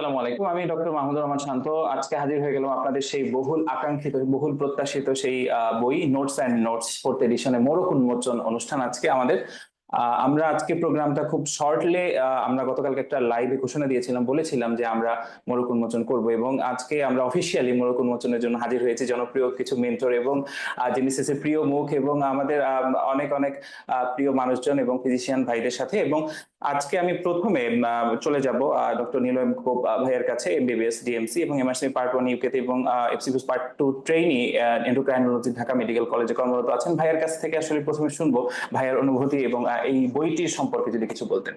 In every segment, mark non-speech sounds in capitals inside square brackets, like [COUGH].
আসসালামু আলাইকুম। আমি ডক্টর মাহমুদুর রহমান শান্ত। আজকে হাজির হয়ে গেলাম আপনাদের সেই বহুল আকাঙ্ক্ষিত, বহুল প্রত্যাশিত সেই বই নোটস অ্যান্ড নোটস ফোর্থ এডিশনে মোড়ক উন্মোচন অনুষ্ঠান আজকে আমাদের। আমরা আজকে প্রোগ্রামটা খুব আমরা গতকালকে একটা লাইভে ঘোষণা দিয়েছিলাম, বলেছিলাম যে আমরা মোড়ক উন্মোচন করব এবং আজকে আমরা অফিসিয়ালি মোড়ক উন্মোচনের জন্য হাজির হয়েছি জনপ্রিয় কিছু মেন্টর এবং জেনিসিসের প্রিয় মুখ এবং আমাদের অনেক অনেক প্রিয় মানুষজন এবং ফিজিশিয়ান ভাইদের সাথে এবং আজকে আমি প্রথমে চলে যাব ডক্টর নীলম কোপ ভাইয়ের কাছে এমবিবিএস ডিএমসি এবং এমআরসি পার্ট ওয়ান ইউকেতে এবং FCPS part two trainee endocrinology Dhaka medical কলেজে কর্মরত আছেন। ভাইয়ের কাছ থেকে আসলে প্রথমে শুনব ভাইয়ের অনুভূতি এবং এই বইটির সম্পর্কে যদি কিছু বলতেন।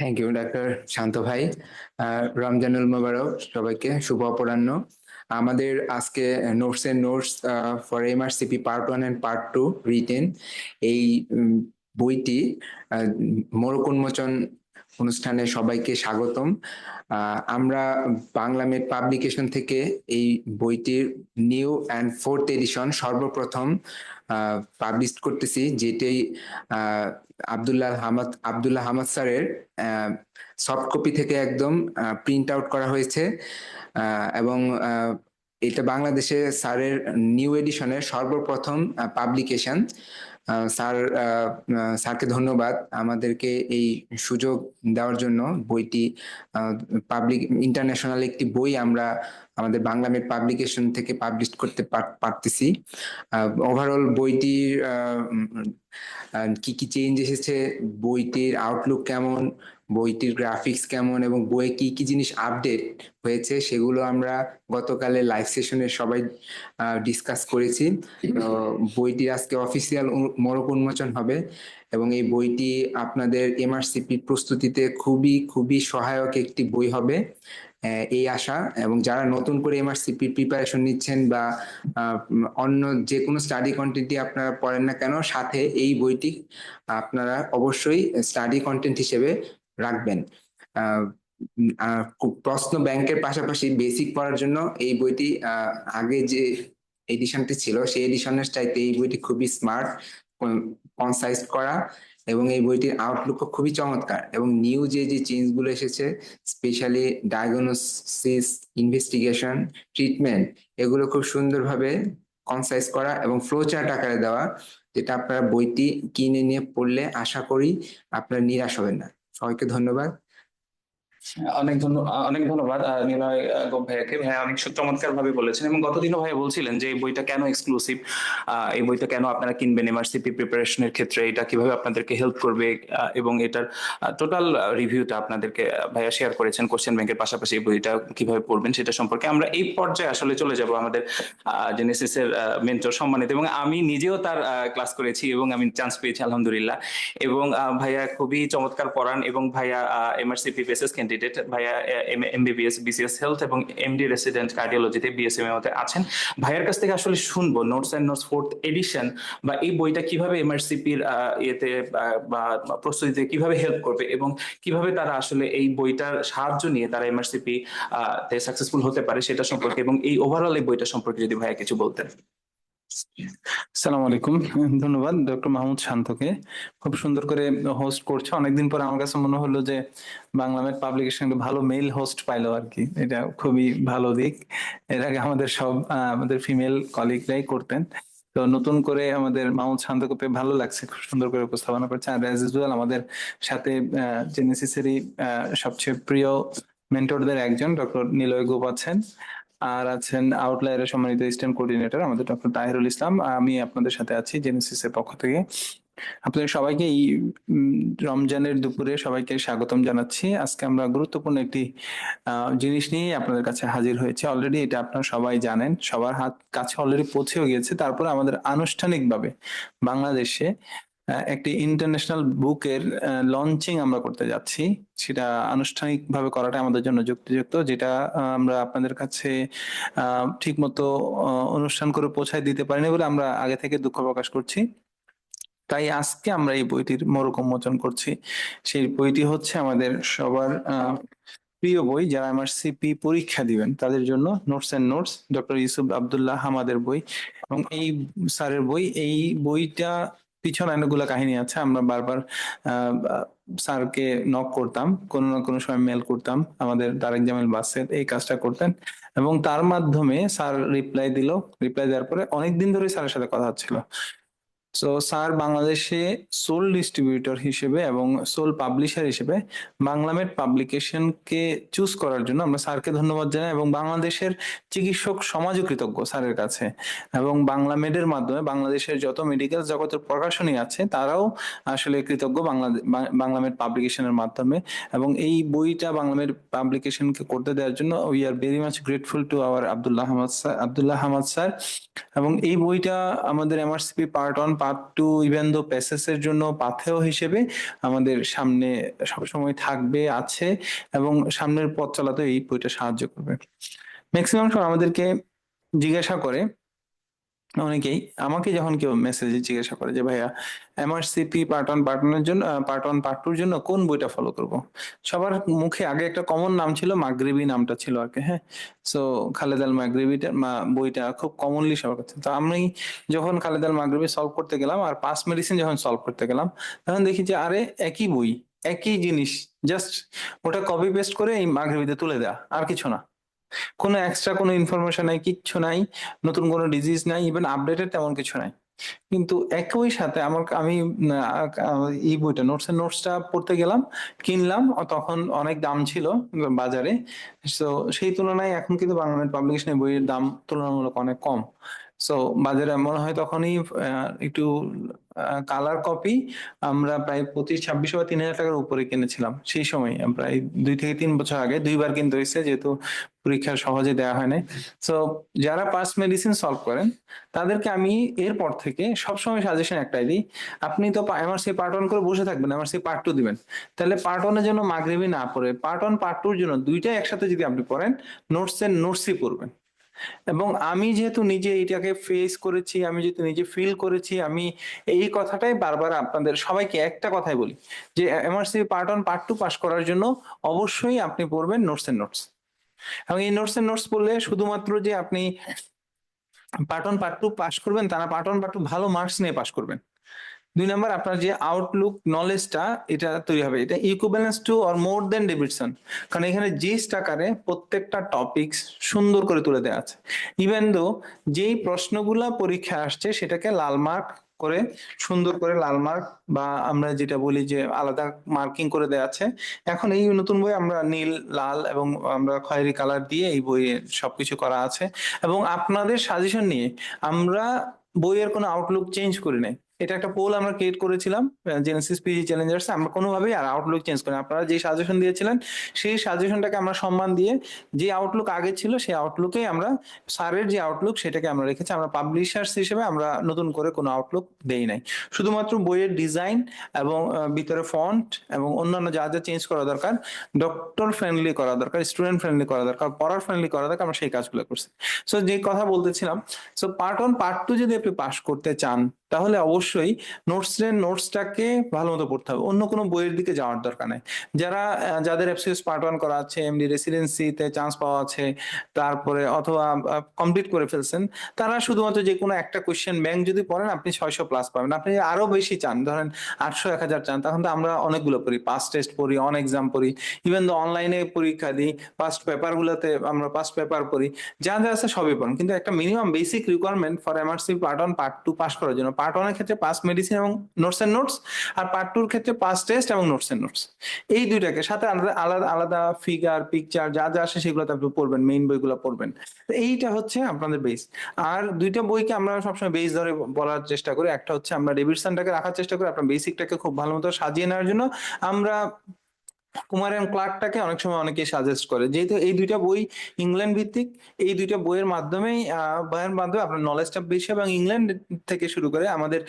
থ্যাংক ইউ ডাক্তার শান্ত ভাই রমজানুল মোবারক সবাইকে, শুভ অপরাহ্ন। আমাদের আজকে notes and notes for MRCP part one and part two written এই বইটি আহ, উন্মোচন অনুষ্ঠানে সবাইকে স্বাগতম। আমরা বাংলা মেট পাবলিকেশন থেকে এই বইটির নিউ অ্যান্ড ফোর্থ এডিশন সর্বপ্রথম পাবলিশ করতেছি যেটি আবদুল্লাহ আব্দুল্লাহ হামাদ, আবদুল্লাহ হামাদ স্যারের সফট কপি থেকে একদম প্রিন্ট আউট করা হয়েছে। এবং এটা বাংলাদেশে স্যারের নিউ এডিশনের সর্বপ্রথম পাবলিকেশন স্যার স্যারকে ধন্যবাদ আমাদেরকে এই সুযোগ দেওয়ার জন্য। বইটি পাবলিক ইন্টারন্যাশনাল একটি বই আমরা আমাদের বাংলা মেট পাবলিকেশন থেকে পাবলিশ করতে পার- পারতেছি। ওভারঅল বইটির কি কি চেঞ্জ এসেছে, বইটির আউটলুক কেমন বইটির গ্রাফিক্স কেমন এবং বইয়ে কি কি জিনিস আপডেট হয়েছে সেগুলো আমরা গতকালে লাইভ সেশনে সবাই ডিসকাস করেছি। বইটি আজকে অফিসিয়াল মোড়ক উন্মোচন হবে এবং এই বইটি আপনাদের এমআরসিপি প্রস্তুতিতে খুবই খুবই সহায়ক একটি বই হবে এই আশা। এবং যারা নতুন করে এমআরসিপি প্রিপারেশন নিচ্ছেন বা অন্য যে কোনো স্টাডি কন্টেন্টই আপনারা পড়েন না কেন, সাথে এই বইটি আপনারা অবশ্যই স্টাডি কন্টেন্ট হিসেবে রাখবেন। প্রশ্ন ব্যাংকের পাশাপাশি বেসিক পড়ার জন্য এই বইটি আগে যে এডিশনটি ছিল, সেই এডিশনের চাইতে এই বইটি খুবই স্মার্ট কনসাইজ করা এবং এই বইটির আউটলুকও খুবই চমৎকার এবং নিউ যে যে চেঞ্জগুলো এসেছে স্পেশালি ডায়াগনোসিস ইনভেস্টিগেশন ট্রিটমেন্ট এগুলো খুব সুন্দরভাবে কনসাইজ করা এবং ফ্লো চার্ট আকারে দেওয়া, যেটা আপনারা বইটি কিনে নিয়ে পড়লে আশা করি আপনারা নিরাশ হবেন না। সবাইকে ধন্যবাদ। অনেক অনেক ধন্যবাদ নিলয় গোপ ভাইয়াকে। ভাইয়া অনেক চমৎকার ভাবে বলেছেন এবং গতদিনও ভাইয়া বলছিলেন যে, এই বইটা কেন এক্সক্লুসিভ এই বইটা কেন আপনারা কিনবেন এমআরসিপি প্রিপারেশনের ক্ষেত্রে? এটা কীভাবে আপনাদেরকে হেল্প করবে? এবং এটার টোটাল রিভিউটা আপনাদেরকে ভাইয়া শেয়ার করেছেন কোশ্চেন ব্যাংকের পাশাপাশি এই বইটা কীভাবে পড়বেন সেটা সম্পর্কে। আমরা এই পর্যায়ে আসলে চলে যাব আমাদের জেনেসিসের মেন্টর সম্মানিত। এবং আমি নিজেও তার ক্লাস করেছি এবং আমি চান্স পেয়েছি, আলহামদুলিল্লাহ। এবং ভাইয়া খুবই চমৎকার পড়ান এবং ভাইয়া এমআরসিপি বেসিস ক্যান্ডিডেট ভাইয়া এমবিবিএস বিসিএস হেলথ এবং এমডি রেসিডেন্ট কার্ডিওলজিতে বিএসএম মতে আছেন। ভাইয়ের কাছ থেকে আসলে শুনব notes and notes fourth edition বা এই বইটা কীভাবে এমআরসিপির ইয়েতে বা প্রস্তুতিতে কীভাবে হেল্প করবে এবং কীভাবে তারা আসলে এই বইটার সাহায্য নিয়ে তারা এমআরসিপি তে সাকসেসফুল হতে পারে সেটা সম্পর্কে এবং এই ওভারঅল এই বইটা সম্পর্কে যদি ভাইয়া কিছু বলতেন। সালাম আলাইকুম। ধন্যবাদ, ডক্টর মাহমুদ শান্তকে। খুব সুন্দর করে হোস্ট করছে। অনেকদিন পর আমার কাছে মনে হলো যে বাংলা মেড পাবলিকেশন একটা ভালো মেল হোস্ট পাইলো আর কি। এটা খুবই ভালো দিক। এর আগে আমাদের সব আমাদের ফিমেল কলিগরাই করতেন। তো নতুন করে আমাদের মাহমুদ শান্তকে পেয়ে ভালো লাগছে। খুব সুন্দর করে উপস্থাপনা করছে। আর অ্যাজ ইউজুয়াল আমাদের সাথে জেনেসিসেরই সবচেয়ে প্রিয় মেন্টরদের একজন, ডক্টর নিলয় গোপ আছেন। আর আছেন আউটলায়ারের সম্মানিত ইস্টার্ন কোঅর্ডিনেটর আমাদের ডক্টর তাহিরুল ইসলাম আমি আপনাদের সাথে আছি জেনেসিসের পক্ষ থেকে। আপনাদের সবাইকে এই রমজানের দুপুরে সবাইকে স্বাগতম জানাচ্ছি। আজকে আমরা গুরুত্বপূর্ণ একটি জিনিস নিয়ে আপনাদের কাছে হাজির হয়েছে। অলরেডি এটা আপনারা সবাই জানেন, সবার হাত কাছে অলরেডি পৌঁছেও গিয়েছে। তারপরে আমাদের আনুষ্ঠানিকভাবে বাংলাদেশে একটি ইন্টারন্যাশনাল বুকের লঞ্চিং আমরা করতে যাচ্ছি। সেটা আনুষ্ঠানিকভাবে করাটা আমাদের জন্য যুক্তিযুক্ত, যেটা আমরা আপনাদের কাছে ঠিক মতো অনুষ্ঠান করে পৌঁছায় দিতে পারিনি বলে আমরা আগে থেকে দুঃখ প্রকাশ করছি। তাই আজকে আমরা এই বইটির মোড়ক উন্মোচন করছি। সেই বইটি হচ্ছে আমাদের সবার প্রিয় বই, যারা আমার সিপি পরীক্ষা দিবেন, তাদের জন্য notes and notes doctor Yusuf Abdullah হামাদের বই। এবং এই স্যারের বই, এই বইটা পিছনে অনেকগুলো কাহিনী আছে, আমরা বারবার স্যারকে নক করতাম, কোনো না কোনো সময় মেল করতাম, আমাদের তারেক জামেল বাসের এই কাজটা করতেন এবং তার মাধ্যমে স্যার রিপ্লাই দিল রিপ্লাই দেওয়ার পরে অনেকদিন ধরে স্যারের সাথে কথা হচ্ছিল। সো স্যার বাংলাদেশে সোল ডিস্ট্রিবিউটর হিসেবে এবং সোল পাবলিশার হিসেবে বাংলামেড পাবলিকেশনকে চুজ করার জন্য আমরা স্যারকে ধন্যবাদ জানাই এবং বাংলাদেশের চিকিৎসক সমাজও কৃতজ্ঞ স্যারের কাছে। এবং বাংলামেডের মাধ্যমে বাংলাদেশের যত মেডিকেল জগতের প্রকাশনী আছে, তারাও আসলে কৃতজ্ঞ বাংলাদেশ বাংলামেড পাবলিকেশনের মাধ্যমে। এবং এই বইটা বাংলামেড পাবলিকেশনকে করতে দেওয়ার জন্য we are very much grateful to our Abdullah Ahmed sir, Abdullah Ahmed sir. এবং এই বইটা আমাদের MRCP part one part two even though passes এর জন্য পাথেও হিসেবে আমাদের সামনে সবসময় থাকবে, আছে, এবং সামনের পথ চলাতে এই বইটা সাহায্য করবে। ম্যাক্সিমাম সময় আমাদেরকে জিজ্ঞাসা করে অনেকেই আমাকে যখন কেউ মেসেজে জিজ্ঞাসা করে যে, ভাইয়া এমআরসিপি পার্ট ওয়ান পার্ট ওয়ানের জন্য পার্ট ওয়ান পার্ট টুর জন্য কোন বইটা ফলো করব? সবার মুখে আগে একটা কমন নাম ছিল, মাগরিবি নামটা ছিল আর কি হ্যাঁ? সো খালেদ আল মাগরিবিটা বইটা খুব কমনলি সবার কাছে। তো আমি যখন খালেদ আল মাগরিবি সলভ করতে গেলাম আর পাস মেডিসিন যখন সলভ করতে গেলাম, তখন দেখি যে, আরে, একই বই, একই জিনিস জাস্ট ওটা কপি পেস্ট করে এই মাগরিবিতে তুলে দেয়া, আর কিছু না। কোনো এক্সট্রা কোনো ইনফরমেশন নাই, কিচ্ছু নাই, নতুন কোনো ডিজিজ নাই ইভেন আপডেটের তেমন কিছু নাই। কিন্তু একই সাথে আমার আমি এই বইটা নোটস এর নোটসটা পড়তে গেলাম, কিনলাম তখন অনেক দাম ছিল বাজারে। তো সেই তুলনায় এখন কিন্তু বাংলা পাবলিকেশনের বইয়ের দাম তুলনামূলক অনেক কম। সো বাজারে মনে হয় তখনই একটু কালার কপি আমরা প্রায় পঁচিশ, ছাব্বিশ বা তিন হাজার টাকার উপরে কিনেছিলাম। সেই সময় প্রায় দুই থেকে তিন বছর আগে দুইবার কিনতে হয়েছে, যেহেতু পরীক্ষা সহজে দেওয়া হয় না সো যারা পাস মেডিসিন সলভ করেন, তাদেরকে আমি এরপর থেকে সবসময় সাজেশন একটাই দিই, আপনি তো আমার সেই পার্ট ওয়ান করে বসে থাকবেন আমার সেই পার্ট টু দিবেন। তাহলে পার্ট ওয়ানের জন্য মাগরিবি না পড়ে পার্ট ওয়ান পার্ট টুর জন্য দুইটাই একসাথে যদি আপনি পড়েন নোটস এর নোটসই পড়বেন। এবং আমি যেহেতু নিজে এটাকে ফেস করেছি, আমি যেহেতু নিজে ফিল করেছি, আমি এই কথাটাই বারবার আপনাদের সবাইকে একটা কথাই বলি যে MRC part one part two pass করার জন্য অবশ্যই আপনি পড়বেন নোটস এন্ড নোটস এবং এই নোটস এন্ড নোটস পড়লে শুধুমাত্র যে আপনি part one part two pass করবেন তারা পার্ট ওয়ান পার্ট টু ভালো মার্কস নিয়ে পাস করবেন। দুই নাম্বার আপনার যে আউটলুক নলেজটা এটা তৈরি হবে। এটা equivalence to or more than Davidson কারণ এখানে জিস্ট আকারে প্রত্যেকটা টপিকস সুন্দর করে তুলে দেওয়া আছে। ইভেন দো যেই প্রশ্নগুলা পরীক্ষায় আসছে, সেটাকে লাল মার্ক করে, সুন্দর করে লাল মার্ক বা আমরা যেটা বলি যে আলাদা মার্কিং করে দেওয়া আছে। এখন এই নতুন বই আমরা নীল, লাল এবং আমরা খয়েরি কালার দিয়ে এই বইয়ে সবকিছু করা আছে। এবং আপনাদের সাজেশন নিয়ে আমরা বইয়ের কোনো আউটলুক চেঞ্জ করি নাই। এটা একটা পোল আমরা ক্রিয়েট করেছিলাম জেনেসিস পিজি চ্যালেঞ্জার্স আমরা কোনোভাবেই আর আউটলুক চেঞ্জ করি। আপনারা যে সাজেশন দিয়েছিলেন, সেই সাজেশনটাকে আমরা সম্মান দিয়ে যে আউটলুক আগে ছিল, সেই আউটলুকেই আমরা স্যারের যে আউটলুক সেটাকে আমরা রেখেছি। আমরা পাবলিশার্স হিসেবে আমরা নতুন করে কোনো আউটলুক দেই নাই। শুধুমাত্র বইয়ের ডিজাইন এবং ভিতরে ফন্ট এবং অন্যান্য যা যা চেঞ্জ করা দরকার ডক্টর ফ্রেন্ডলি করা দরকার স্টুডেন্ট ফ্রেন্ডলি করা দরকার পড়ার ফ্রেন্ডলি করা দরকার, আমরা সেই কাজগুলো করছি। সো যে কথা বলতেছিলাম so part one part two যদি আপনি পাস করতে চান তাহলে অবশ্যই নোটস এর নোটসটাকে ভালো মতো পড়তে হবে। অন্য কোনো বইয়ের দিকে যাওয়ার দরকার নেই। যারা যাদের এফসিএস পার্ট ওয়ান করা আছে এমডি রেসিডেন্সিতে চান্স পাওয়া আছে, তারপরে অথবা কমপ্লিট করে ফেলছেন, তারা শুধুমাত্র যে কোনো একটা কোয়েশ্চেন ব্যাংক যদি পড়েন, আপনি ছয়শো প্লাস পাবেন। আপনি আরও বেশি চান, ধরেন আটশো, এক হাজার চান, তখন তো আমরা অনেকগুলো পড়ি পাস টেস্ট পড়ি অন এক্সাম পড়ি ইভেন অনলাইনে পরীক্ষা দিই পাস্ট পেপার গুলোতে আমরা পাস্ট পেপার পড়ি, যা যা আছে সবই পড়েন। কিন্তু একটা minimum basic requirement for MRC part one part two pass করার জন্য পার্ট ওয়ানের ক্ষেত্রে পাস মেডিসিন এবং নোটস এন্ড নোটস আর পার্ট টুর ক্ষেত্রে পাস টেস্ট এবং নোটস এন্ড নোটস এই দুইটাকে সাথে আলাদা আলাদা আলাদা ফিগার পিকচার যা যা আসে সেগুলো আপনি পড়বেন মেইন বইগুলো পড়বেন। তো এইটা হচ্ছে আপনাদের বেস আর দুইটা বইকে আমরা সবসময় বেস ধরে বলার চেষ্টা করি। একটা হচ্ছে আমরা ডেভিডসনটাকে রাখার চেষ্টা করি, আপনার বেসিকটাকে খুব ভালো মতো সাজিয়ে নেওয়ার জন্য। আমরা কুমার এন্ড ক্লার্কটাকে অনেক সময় অনেকেই সাজেস্ট করে। যেহেতু এই দুইটা বই ইংল্যান্ড ভিত্তিক, এই দুইটা বইয়ের মাধ্যমেই বইয়ের মাধ্যমে আপনার নলেজটা বেশি এবং ইংল্যান্ড থেকে শুরু করে আমাদের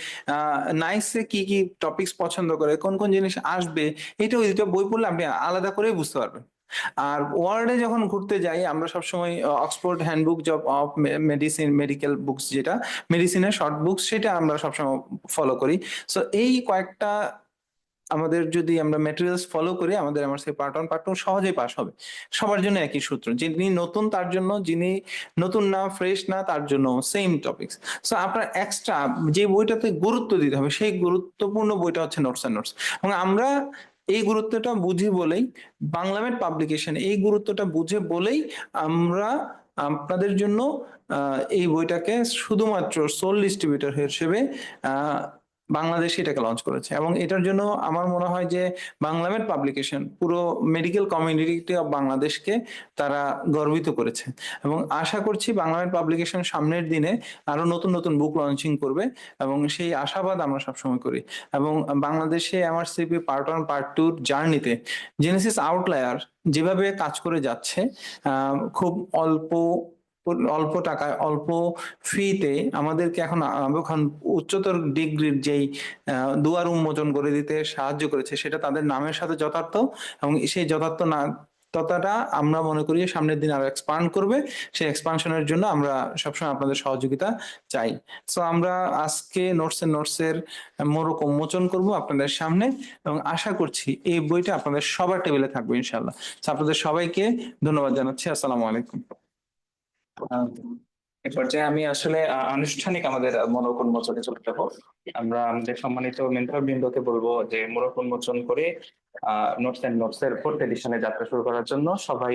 নাইসে কি কি টপিকস পছন্দ করে, কোন কোন জিনিস আসবে এটা ওই দুটো বই পড়লে আপনি আলাদা করেই বুঝতে পারবেন। আর ওয়ার্ল্ডে যখন ঘুরতে যাই, আমরা সবসময় Oxford handbook job of medicine medical books যেটা মেডিসিনের শর্ট বুকস সেটা আমরা সবসময় ফলো করি। সো এই কয়েকটা আমাদের যদি আমরা ম্যাটেরিয়ালস ফলো করি, আমাদের MRC part one part two সহজেই পাস হবে। সবার জন্য একই সূত্র। যিনি নতুন, তার জন্য, যিনি নতুন না ফ্রেশ না, তার জন্য সেম টপিকস সো আপনার এক্সট্রা যে বইটাতে গুরুত্ব দিতে হবে, সেই গুরুত্বপূর্ণ বইটা হচ্ছে নোটস অ্যান্ড নোটস এবং আমরা এই গুরুত্বটা বুঝি বলেই বাংলামেট পাবলিকেশন এই গুরুত্বটা বুঝে বলেই আমরা আপনাদের জন্য এই বইটাকে শুধুমাত্র সোল ডিস্ট্রিবিউটর হিসেবে বাংলাদেশে এটাকে লঞ্চ করেছে। এবং এটার জন্য আমার মনে হয় যে বাংলামেট পাবলিকেশন পুরো মেডিকেল কমিউনিটি অফ বাংলাদেশকে তারা গর্বিত করেছে। এবং আশা করছি বাংলামেট পাবলিকেশন সামনের দিনে আরও নতুন নতুন বুক লঞ্চিং করবে এবং সেই আশাবাদ আমরা সবসময় করি। এবং বাংলাদেশে এমআরসিপি পার্ট ওয়ান পার্ট টুর জার্নিতে জেনেসিস আউটলায়ার যেভাবে কাজ করে যাচ্ছে খুব অল্প অল্প টাকায়, অল্প ফিতে আমাদেরকে এখন এখন উচ্চতর ডিগ্রির যেই দুয়ার উন্মোচন করে দিতে সাহায্য করেছে, সেটা তাদের নামের সাথে যথার্থ এবং সেই যথার্থ না, ততটা আমরা মনে করি সামনের দিন আরও এক্সপান্ড করবে। সেই এক্সপানশনের জন্য আমরা সবসময় আপনাদের সহযোগিতা চাই। সো আমরা আজকে নোটস এর নোটস এর মোড়ক উন্মোচন করব আপনাদের সামনে এবং আশা করছি এই বইটা আপনাদের সবার টেবিলে থাকবে ইনশাল্লাহ আপনাদের সবাইকে ধন্যবাদ জানাচ্ছি। আসসালামু আলাইকুম। এ পর্যায়ে আমি আসলে আনুষ্ঠানিক আমাদের মোড়ক উন্মোচনে চলে যাব। আমরা আমাদের সম্মানিত মেন্টর বৃন্দকে বলব যে মোড়ক উন্মোচন করে আহ নোটস এন্ড নোটস এর ফোর্থ এডিশনে যাত্রা শুরু করার জন্য সবাই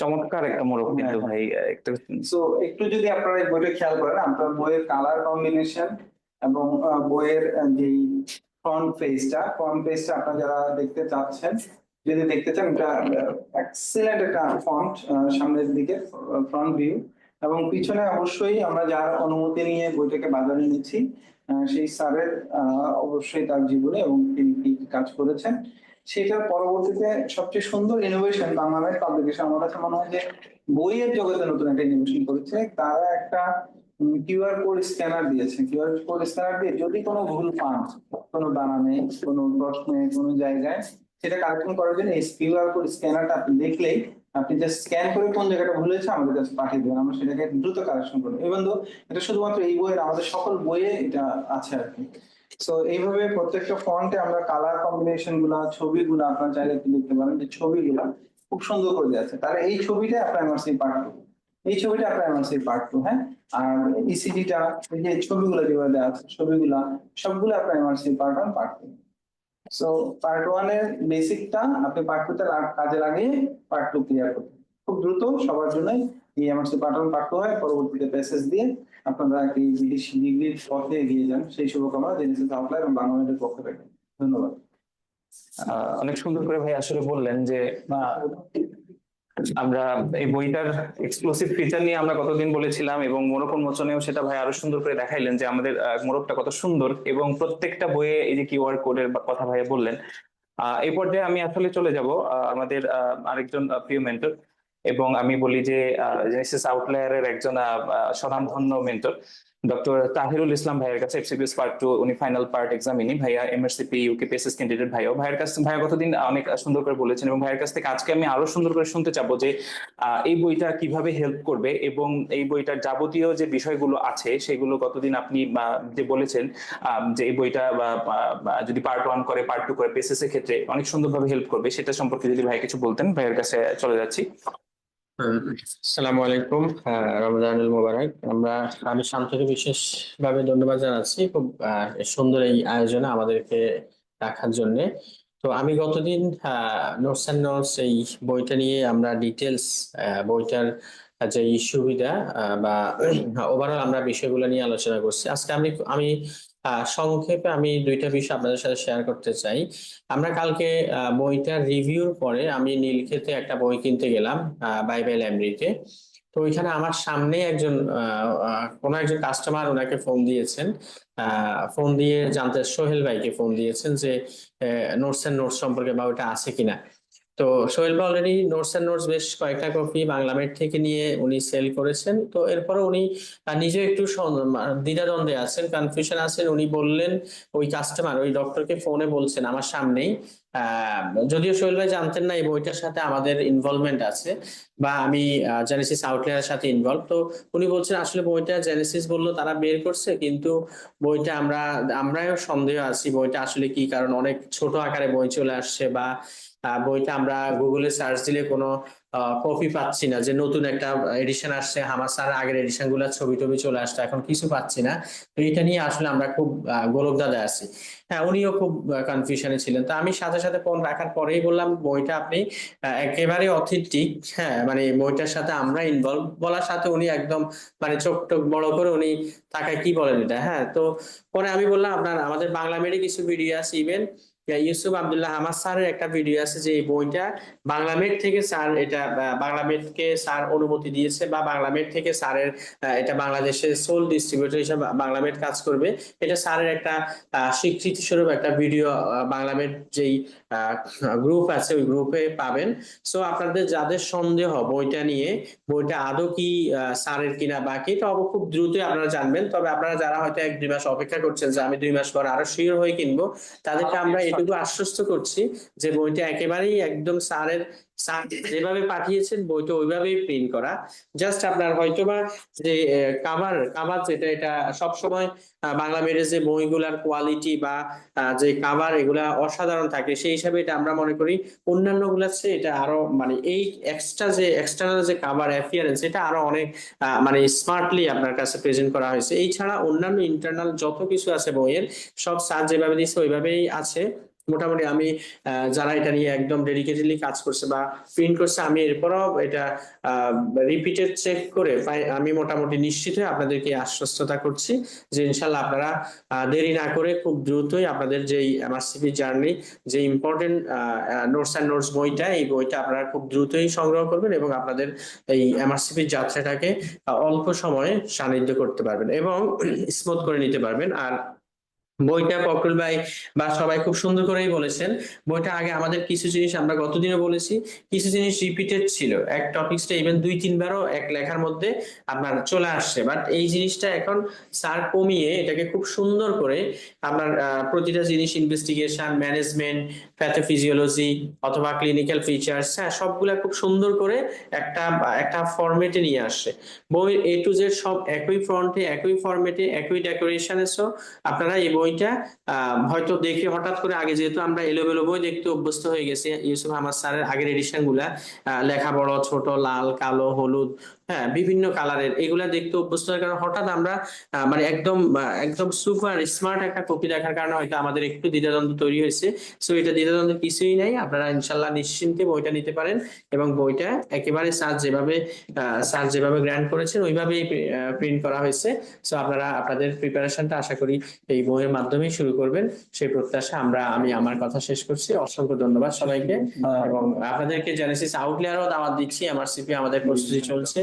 চমৎকার একটা মোড়ক কিন্তু ভাই একটা সো একটু যদি আপনারা বইটা খেয়াল করেন আপনার বইয়ের কালার কম্বিনেশন এবং বইয়ের যেই ফ্রন্ট পেজটা ফ্রন্ট পেজটা আপনারা যারা দেখতে চাচ্ছেন যদি দেখতে চান এটা এক্সিলেন্ট একটা ফন্ট সামনের দিকে ফ্রন্ট ভিউ এবং পিছনে অবশ্যই আমরা যার অনুমতি নিয়ে বইটাকে বাজারে নিচ্ছি সেই স্যারের আহ, অবশ্যই তার জীবনে এবং তিনি কি কাজ করেছেন। সেটার পরবর্তীতে সবচেয়ে সুন্দর ইনোভেশন বাংলাদেশ পাবলিকেশন আমার কাছে মনে হয় যে বইয়ের জগতে নতুন একটা ইনোভেশন করেছে। তারা একটা কিউআর কোড স্ক্যানার দিয়েছে। কিউআর কোড স্ক্যানার দিয়ে যদি কোনো ভুল পান, কোনো বানানে কোনো প্রশ্নে কোনো জায়গায়, সেটা কারেকশন করার জন্য এই কিউআর কোড স্ক্যানারটা আপনি দেখলেই আপনি জাস্ট স্ক্যান করে কোন জায়গাটা ভুল হয়েছে আমাদের কাছে পাঠিয়ে দেবেন। আমরা সেটাকে দ্রুত কারেকশন করব এবং এটা শুধুমাত্র এই বইয়ের, আমাদের সকল বইয়ে এটা আছে আর কি। সো এইভাবে প্রত্যেকটা ফন্টে আমরা কালার কম্বিনেশনগুলা, ছবিগুলা আপনার চাইলে একটু দেখতে পারেন যে ছবিগুলা খুব সুন্দর করে আছে। তার এই ছবিটা আপনার এমআরসি পার্ট টু এই ছবিটা আপনার এমআরসি পার্ট টু হ্যাঁ? আর ইসিডিটা এই যে ছবিগুলো যেভাবে দেওয়া আছে, ছবিগুলা, সবগুলো আপনার MRC part one part two so part ওয়ানের বেসিকটা আপনি পার্ট টু তে কাজে লাগিয়ে পার্ট টু ক্লিয়ার করতে খুব দ্রুত সবার জন্যই এই এমআরসি পার্ট ওয়ান হয় পরবর্তীতে প্যাসেজ দিয়ে আপনারা একটি বিদেশি ডিগ্রির পথে এগিয়ে যান। সেই শুভকামনা জেনেসিস আউটলাইন এবং বাংলাদেশের পক্ষ থেকে ধন্যবাদ। অনেক সুন্দর করে ভাই আসলে বললেন যে আমরা এই বইটার এক্সক্লুসিভ ফিচার নিয়ে আমরা কতদিন বলেছিলাম এবং মোড়ক উন্মোচনেও সেটা ভাই আরও সুন্দর করে দেখাইলেন যে আমাদের আহ, মোড়কটা কত সুন্দর এবং প্রত্যেকটা বইয়ে এই যে কিউআর কোডের কথা ভাইয়া বললেন। আহ, এই পর্যায়ে আমি আসলে চলে যাব আমাদের আরেকজন প্রিয় মেন্টর এবং আমি বলি যে জেনেসিস আউটলায়ারের একজন স্বনামধন্য মেন্টর ডক্টর তাহিরুল ইসলাম ভাইয়ের কাছে এফসিপিএস পার্ট টু উনি ফাইনাল পার্ট এক্সামিনি ভাইয়া এমএসসিপি ইউকে পেসিস ক্যান্ডিডেট ভাইয়া ভাইয়ের কাছে, ভাইয়া কতদিন অনেক সুন্দর করে বলেছেন এবং ভাইয়ের কাছ থেকে আজকে আমি আরও সুন্দর করে শুনতে চাবো যে এই বইটা কীভাবে হেল্প করবে এবং এই বইটার যাবতীয় যে বিষয়গুলো আছে, সেগুলো কতদিন আপনি যে বলেছেন যে এই বইটা যদি পার্ট ওয়ান করে পার্ট টু করে পেসিস এর ক্ষেত্রে অনেক সুন্দরভাবে হেল্প করবে। সেটা সম্পর্কে যদি ভাই কিছু বলতেন, ভাইয়ের কাছে চলে যাচ্ছি। আসসালামু আলাইকুম রমজানুল মোবারক। আমরা আমি শান্তকে বিশেষভাবে ধন্যবাদ জানাচ্ছি খুব সুন্দর এই আয়োজনে আমাদেরকে রাখার জন্য। তো আমি গতদিন নোটস অ্যান্ড নোটস এই বইটা নিয়ে আমরা ডিটেলস বইটার যে সুবিধা বা [CLEARS THROAT] ওভারঅল আমরা বিষয়গুলো নিয়ে আলোচনা করছি। আজকে আমি আমি আহ, সংক্ষেপে আমি দুইটা বিষয় আপনাদের সাথে শেয়ার করতে চাই। আমরা কালকে বইটা রিভিউর পরে আমি নীলক্ষেতে একটা বই কিনতে গেলাম বাইবেল এমরিতে। তো ওইখানে আমার সামনে একজন কোনো একজন কাস্টমার ওনাকে ফোন দিয়েছেন। ফোন দিয়ে জানতে সোহেল ভাইকে ফোন দিয়েছেন যে নোটস এন্ড নোটস সম্পর্কে বা ওটা আছে কিনা। তো Sohel already notes and notes বেশ কয়েকটা কপি বাংলামেট থেকে নিয়ে উনি সেল করেছেন। তো এরপরে উনি নিজে একটু দ্বিধাদ্বন্দ্বে আছেন কনফিউশন আছেন। উনি বললেন, ওই কাস্টমার ওই ডক্টরকে ফোনে বলছেন আমার সামনেই। যদিও সোহেল ভাই জানতেন না এই বইটার সাথে আমাদের ইনভলভমেন্ট আছে। বা আমি জেনেসিস আউটলেয়ারের সাথে ইনভলভ তো উনি বলছেন, আসলে বইটা জেনেসিস বলল, তারা বের করছে, কিন্তু বইটা আমরা আমরাও সন্দেহ আছি বইটা আসলে কি, কারণ অনেক ছোট আকারে বই চলে আসছে বা বইটা আমরা গুগলে সার্চ দিলে কোনো কপি পাচ্ছি না যে নতুন একটা এডিশন আসছে। হামার স্যার আগের এডিশনগুলা ছবি টবি চলে আসছে, এখন কিছু পাচ্ছি না। তো এটা নিয়ে আসলে আমরা খুব গোলকদাদা আছি। হ্যাঁ উনিও খুব কনফিউশনে ছিলেন। তো আমি সাথে সাথে ফোন রাখার পরেই বললাম, বইটা আপনি একেবারে অথেন্টিক হ্যাঁ মানে বইটার সাথে আমরা ইনভলভ বলার সাথে উনি একদম মানে চোখ টোক বড় করে উনি তাকায় কি বলেন এটা হ্যাঁ? তো পরে আমি বললাম, আপনার আমাদের বাংলা মেডে কিছু ভিডিও আছে ইভেন ইউসুফ আব্দুল্লাহ আমার স্যারের একটা ভিডিও আছে যে এই বইটা বাংলামেড থেকে স্যার এটা বাংলামেডকে স্যার অনুমতি দিয়েছে বা বাংলামেড থেকে স্যারের এটা বাংলাদেশের সোল ডিস্ট্রিবিউটর হিসেবে বাংলামেড কাজ করবে। এটা স্যারের একটা স্বীকৃতি স্বরূপ একটা ভিডিও বাংলামেড যেই গ্রুপ আছে ওই গ্রুপে পাবেন। সো আপনাদের যাদের সন্দেহ বইটা নিয়ে বইটা আদৌ কি স্যারের কিনা বাকি তো খুব দ্রুতই আপনারা জানবেন। তবে আপনারা যারা হয়তো এক দুই মাস অপেক্ষা করছেন যে আমি দুই মাস পর আরও শিওর হয়ে কিনবো তাদেরকে আমরা এটুকু আশ্বস্ত করছি যে বইটা একেবারেই একদম স্যারের স্যার যেভাবে পাঠিয়েছেন বইটা ওইভাবেই প্রিন্ট করা। জাস্ট আপনার হয়তোবা যে কাভার কাভার যেটা, এটা সবসময় বাংলা মেডে যে বইগুলার কোয়ালিটি বা যে কাভার এগুলা অসাধারণ থাকে, সেই হিসাবে এটা আমরা মনে করি অন্যান্যগুলার চেয়ে এটা আরও মানে এই এক্সট্রা যে এক্সটার্নাল যে কাভার অ্যাপিয়ারেন্স এটা আরও অনেক মানে স্মার্টলি আপনার কাছে প্রেজেন্ট করা হয়েছে। এই ছাড়া অন্যান্য ইন্টারনাল যত কিছু আছে বইয়ের, সব স্যার যেভাবে দিচ্ছে ওইভাবেই আছে। মোটামুটি আমি যারা এটা নিয়ে একদম ডেডিকেটেডলি কাজ করছে বা প্রিন্ট করছে, আমি এরপরও এটা রিপিটেড চেক করে আমি মোটামুটি নিশ্চিত হয়ে আপনাদেরকে আশ্বস্ততা করছি যে ইনশাল্লাহ আপনারা দেরি না করে খুব দ্রুতই আপনাদের যেই এমআরসিপি জার্নি যে ইম্পর্টেন্ট নোটস অ্যান্ড নোটস বইটা, এই বইটা আপনারা খুব দ্রুতই সংগ্রহ করবেন এবং আপনাদের এই এমআরসিপি যাত্রাটাকে অল্প সময়ে সান্নিধ্য করতে পারবেন এবং [CLEARS THROAT] স্মুথ করে নিতে পারবেন। আর বইটা ফখরুল ভাই বা সবাই খুব সুন্দর করেই বলেছেন। বইটা আগে আমাদের কিছু জিনিস আমরা গতদিনও বলেছি, কিছু জিনিস রিপিটেড ছিল। এক টপিকসটা ইভেন দুই তিনবারও এক লেখার মধ্যে আপনার চলে আসছে। বাট এই জিনিসটা এখন স্যার কমিয়ে এটাকে খুব সুন্দর করে আপনার প্রতিটা জিনিস ইনভেস্টিগেশন ম্যানেজমেন্ট প্যাথোফিজিওলজি অথবা ক্লিনিক্যাল ফিচার্স হ্যাঁ সবগুলা খুব সুন্দর করে একটা একটা ফরম্যাটে নিয়ে আসছে। বই এ টু জেড সব একই ফ্রন্টে একই ফরম্যাটে একই ডেকোরেশনে সো আপনারা এই বইটা হয়তো দেখে হঠাৎ করে আগে যেহেতু আমরা এলোমেলো বই দেখতে অভ্যস্ত হয়ে গেছি, ইউসুফ আহমদ স্যারের আগের এডিশনগুলা লেখা বড়, ছোট, লাল, কালো, হলুদ হ্যাঁ বিভিন্ন কালারের। এগুলা দেখতে অভ্যস্ত কারণে হঠাৎ আমরা মানে একদম একদম সুপার স্মার্ট একটা কপি দেখার কারণে হয়তো আমাদের একটু দ্বিধাদ্বন্দ্ব তৈরি হয়েছে। সো এটা দ্বিধাদ্বন্দ্ব কিছুই নাই। আপনারা ইনশাল্লাহ নিশ্চিন্তে বইটা নিতে পারেন এবং বইটা একেবারে স্যার যেভাবে স্যার যেভাবে গ্র্যান্ড করেছেন ওইভাবেই প্রিন্ট করা হয়েছে। সো আপনারা আপনাদের প্রিপারেশনটা আশা করি এই বইয়ের মাধ্যমেই শুরু করবেন। সেই প্রত্যাশা আমরা আমি আমার কথা শেষ করছি। অসংখ্য ধন্যবাদ সবাইকে। এবং আপনাদেরকে জেনেসিস আউটলেয়ারও দাওয়াত দিচ্ছি। আমার সিপি আমাদের প্রস্তুতি চলছে।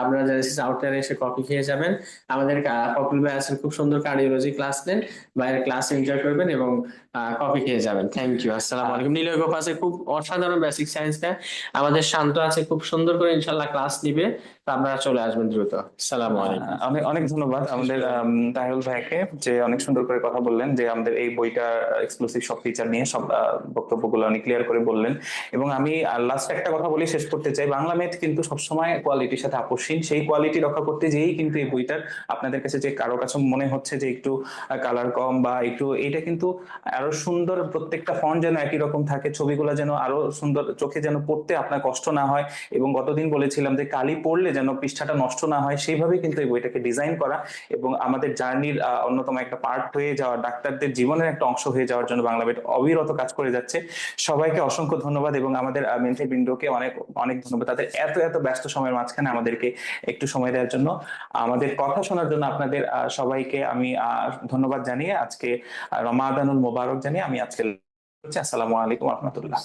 আপনারা জেনেসিস আউটলাইনে এসে কপি খেয়ে যাবেন। আমাদের কপিল ভাই আছেন, খুব সুন্দর কার্ডিওলজি ক্লাস নেন। ভাইয়ের ক্লাস এনজয় করবেন এবং কপি খেয়ে যাবেন। থ্যাংক ইউ আসসালামু আলাইকুম নীলয় গোপ আছে খুব অসাধারণ বেসিক সায়েন্স দেয় আমাদের শান্ত আছে, খুব সুন্দর করে ইনশাল্লাহ ক্লাস নিবে। আপনারা চলে আসবেন দ্রুত। আসসালামু আলাইকুম। অনেক অনেক ধন্যবাদ আমাদের আম, তাহিরুল ভাইকে যে অনেক সুন্দর করে কথা বললেন যে আমাদের এই বইটা এক্সক্লুসিভ সব ফিচার নিয়ে সব বক্তব্যগুলো অনেক ক্লিয়ার করে বললেন। এবং আমি লাস্ট একটা কথা বলি শেষ করতে চাই। বাংলা মেথ কিন্তু সবসময় কোয়ালিটির সাথে আপোষহীন। সেই কোয়ালিটি রক্ষা করতে যেই কিন্তু এই বইটার আপনাদের কাছে যে কারও কাছে মনে হচ্ছে যে একটু কালার কম বা একটু এটা কিন্তু আরও সুন্দর প্রত্যেকটা ফন্ট যেন একই রকম থাকে ছবিগুলো যেন আরও সুন্দর চোখে যেন পড়তে আপনার কষ্ট না হয়। এবং গতদিন বলেছিলাম যে কালি পড়লে যেন পৃষ্ঠাটা নষ্ট না হয় সেইভাবে কিন্তু এই বইটাকে ডিজাইন করা এবং আমাদের জার্নির অন্যতম একটা পার্ট হয়ে যাওয়া, ডাক্তারদের জীবনের একটা অংশ হয়ে যাওয়ার জন্য বাংলা বেড অবিরত কাজ করে যাচ্ছে। সবাইকে অসংখ্য ধন্যবাদ এবং আমাদের মেন্টাল বিন্দুকে অনেক অনেক ধন্যবাদ। তাদের এত এত ব্যস্ত সময়ের মাঝখানে আমাদেরকে একটু সময় দেওয়ার জন্য, আমাদের কথা শোনার জন্য আপনাদের সবাইকে আমি ধন্যবাদ জানিয়ে আজকে রমাদানুল মোবারক জানিয়ে আমি আজকে আসসালামু আলাইকুম রহমতুল্লাহ।